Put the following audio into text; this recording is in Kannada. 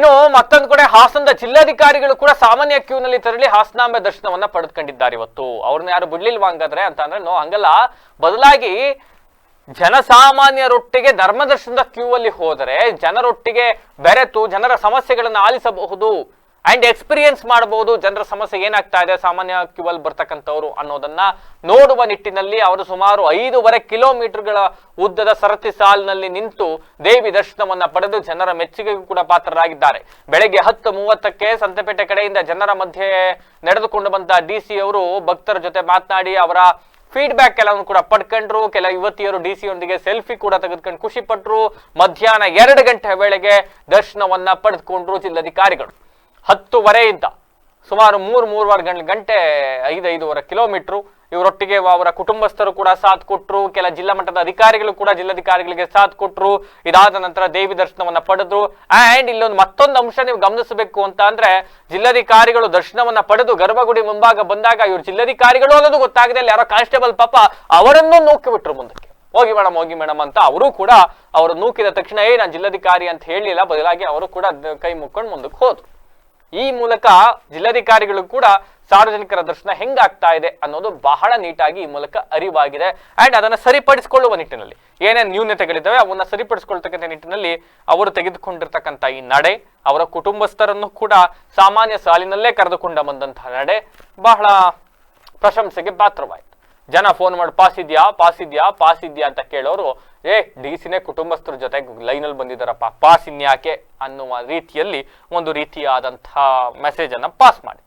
ಇನ್ನು ಮತ್ತೊಂದು ಕಡೆ ಹಾಸನದ ಜಿಲ್ಲಾಧಿಕಾರಿಗಳು ಕೂಡ ಸಾಮಾನ್ಯ ಕ್ಯೂನಲ್ಲಿ ತೆರಳಿ ಹಾಸನಾಂಬೆ ದರ್ಶನವನ್ನ ಪಡೆದುಕೊಂಡಿದ್ದಾರೆ ಇವತ್ತು. ಅವ್ರನ್ನ ಯಾರು ಬಿಡ್ಲಿಲ್ವಾ ಹಂಗಾದ್ರೆ ಅಂತ ಅಂದ್ರೆ, ನೋ, ಹಂಗಲ್ಲ. ಬದಲಾಗಿ ಜನಸಾಮಾನ್ಯರೊಟ್ಟಿಗೆ ಧರ್ಮದರ್ಶನದ ಕ್ಯೂ ಅಲ್ಲಿ ಹೋದರೆ ಜನರೊಟ್ಟಿಗೆ ಬೆರೆತು ಜನರ ಸಮಸ್ಯೆಗಳನ್ನು ಆಲಿಸಬಹುದು. ಅಂಡ್ ಎಕ್ಸ್ಪೀರಿಯನ್ಸ್ ಮಾಡಬಹುದು. ಜನರ ಸಮಸ್ಯೆ ಏನಾಗ್ತಾ ಇದೆ? ಸಾಮಾನ್ಯ ಕ್ಯೂಬಲ್ ಬರ್ತಕ್ಕಂಥವ್ರು ಅನ್ನೋದನ್ನ ನೋಡುವ ನಿಟ್ಟಿನಲ್ಲಿ ಅವರು ಸುಮಾರು ಐದೂವರೆ ಕಿಲೋಮೀಟರ್ಗಳ ಉದ್ದದ ಸರತಿ ಸಾಲಿನಲ್ಲಿ ನಿಂತು ದೇವಿ ದರ್ಶನವನ್ನ ಪಡೆದು ಜನರ ಮೆಚ್ಚುಗೆಗೂ ಕೂಡ ಪಾತ್ರರಾಗಿದ್ದಾರೆ. ಬೆಳಗ್ಗೆ ಹತ್ತು ಮೂವತ್ತಕ್ಕೆ ಸಂತೆಪೇಟೆ ಕಡೆಯಿಂದ ಜನರ ಮಧ್ಯೆ ನಡೆದುಕೊಂಡು ಬಂದ ಡಿ ಸಿ ಅವರು ಭಕ್ತರ ಜೊತೆ ಮಾತನಾಡಿ ಅವರ ಫೀಡ್ಬ್ಯಾಕ್ ಕೆಲವನ್ನು ಕೂಡ ಪಡ್ಕೊಂಡ್ರು. ಕೆಲ ಯುವತಿಯರು ಡಿ ಸಿ ಯೊಂದಿಗೆ ಸೆಲ್ಫಿ ಕೂಡ ತೆಗೆದುಕೊಂಡು ಖುಷಿ ಪಟ್ರು. ಮಧ್ಯಾಹ್ನ ಎರಡು ಗಂಟೆ ವೇಳೆಗೆ ದರ್ಶನವನ್ನ ಪಡೆದುಕೊಂಡ್ರು ಜಿಲ್ಲಾಧಿಕಾರಿಗಳು. ಹತ್ತುವರೆಯಿಂದ ಸುಮಾರು ಮೂರು, ಮೂರುವರೆ ಗಂಟೆ ಗಂಟೆ ಐದು, ಐದೂವರೆ ಕಿಲೋಮೀಟ್ರು. ಇವರೊಟ್ಟಿಗೆ ಅವರ ಕುಟುಂಬಸ್ಥರು ಕೂಡ ಸಾಥ್ ಕೊಟ್ಟರು ಕೆಲ ಜಿಲ್ಲಾ ಮಟ್ಟದ ಅಧಿಕಾರಿಗಳು ಕೂಡ ಜಿಲ್ಲಾಧಿಕಾರಿಗಳಿಗೆ ಸಾಥ್ ಕೊಟ್ಟರು ಇದಾದ ನಂತರ ದೇವಿ ದರ್ಶನವನ್ನ ಪಡೆದ್ರು. ಅಂಡ್ ಇಲ್ಲೊಂದು ಮತ್ತೊಂದು ಅಂಶ ನೀವು ಗಮನಿಸಬೇಕು ಅಂತ ಅಂದ್ರೆ ಜಿಲ್ಲಾಧಿಕಾರಿಗಳು ದರ್ಶನವನ್ನ ಪಡೆದು ಗರ್ಭಗುಡಿ ಮುಂಭಾಗ ಬಂದಾಗ ಇವರು ಜಿಲ್ಲಾಧಿಕಾರಿಗಳು ಅನ್ನೋದು ಗೊತ್ತಾಗದೆ. ಅಲ್ಲಿ ಯಾರೋ ಕಾನ್ಸ್ಟೇಬಲ್ ಪಾಪ ಅವರನ್ನು ನೂಕಿ ಬಿಟ್ರು ಮುಂದಕ್ಕೆ. ಹೋಗಿ ಮೇಡಮ್ ಹೋಗಿ ಮೇಡಮ್ ಅಂತ ಅವರು ಕೂಡ ಅವರು ನೂಕಿದ ತಕ್ಷಣ, ಏ, ನಾನು ಜಿಲ್ಲಾಧಿಕಾರಿ ಅಂತ ಹೇಳಲಿಲ್ಲ ಬದಲಾಗಿ ಅವರು ಕೂಡ ಕೈ ಮುಕ್ಕೊಂಡು ಮುಂದಕ್ಕೆ ಹೋದ್ರು. ಈ ಮೂಲಕ ಜಿಲ್ಲಾಧಿಕಾರಿಗಳು ಕೂಡ ಸಾರ್ವಜನಿಕರ ದರ್ಶನ ಹೆಂಗಾಗ್ತಾ ಇದೆ ಅನ್ನೋದು ಬಹಳ ನೀಟಾಗಿ ಈ ಮೂಲಕ ಅರಿವಾಗಿದೆ. ಅಂಡ್ ಅದನ್ನ ಸರಿಪಡಿಸಿಕೊಳ್ಳುವ ನಿಟ್ಟಿನಲ್ಲಿ, ಏನೇನು ನ್ಯೂನತೆಗಳಿದ್ದಾವೆ ಅವನ್ನ ಸರಿಪಡಿಸಿಕೊಳ್ತಕ್ಕಂಥ ನಿಟ್ಟಿನಲ್ಲಿ ಅವರು ತೆಗೆದುಕೊಂಡಿರ್ತಕ್ಕಂಥ ಈ ನಡೆ, ಅವರ ಕುಟುಂಬಸ್ಥರನ್ನು ಕೂಡ ಸಾಮಾನ್ಯ ಸಾಲಿನಲ್ಲೇ ಕರೆದುಕೊಂಡ ಬಂದಂತಹ ನಡೆ ಬಹಳ ಪ್ರಶಂಸೆಗೆ ಪಾತ್ರವಾಯಿತು. ಜನ ಫೋನ್ ಮಾಡಿ, ಪಾಸ್ ಇದೆಯಾ? ಪಾಸ್ ಇದೆಯಾ? ಪಾಸ್ ಇದೆಯಾ? ಅಂತ ಕೇಳೋರು, ಏ ಡಿ ಸಿನೇ ಕುಟುಂಬಸ್ಥರ ಜೊತೆ ಲೈನಲ್ಲಿ ಬಂದಿದ್ದಾರಪ್ಪ. ಪಾಸ್ ಇನ್ಯಾಕೆ? ಅನ್ನುವ ರೀತಿಯಲ್ಲಿ ಒಂದು ರೀತಿಯಾದಂತಹ ಮೆಸೇಜನ್ನು ಪಾಸ್ ಮಾಡಿ.